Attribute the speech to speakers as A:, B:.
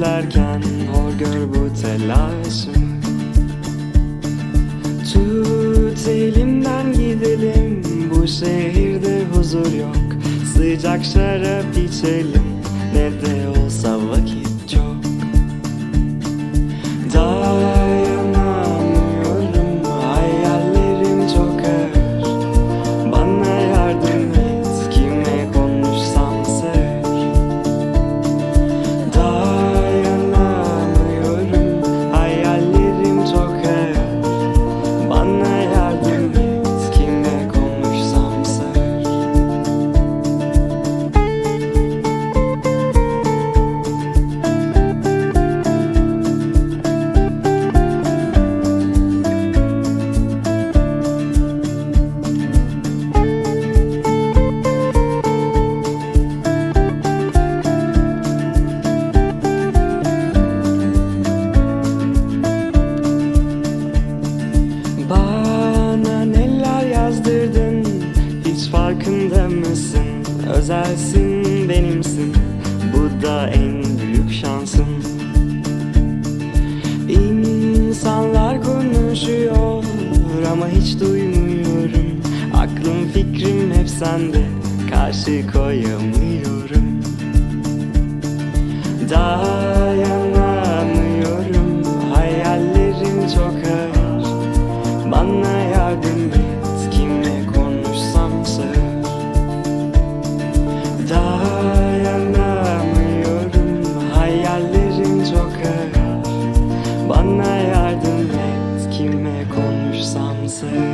A: İzlerken hor gör bu telaşımı. Tut elimden gidelim Bu şehirde huzur yok. Sıcak şarap içelim Ne de Özelsin benimsin Bu da en büyük şansım. İnsanlar konuşuyor Ama hiç duymuyorum. Aklım fikrim hep sende Karşı koyamıyorum. Dayanamıyorum Hayallerim çok ağır. Bana ağır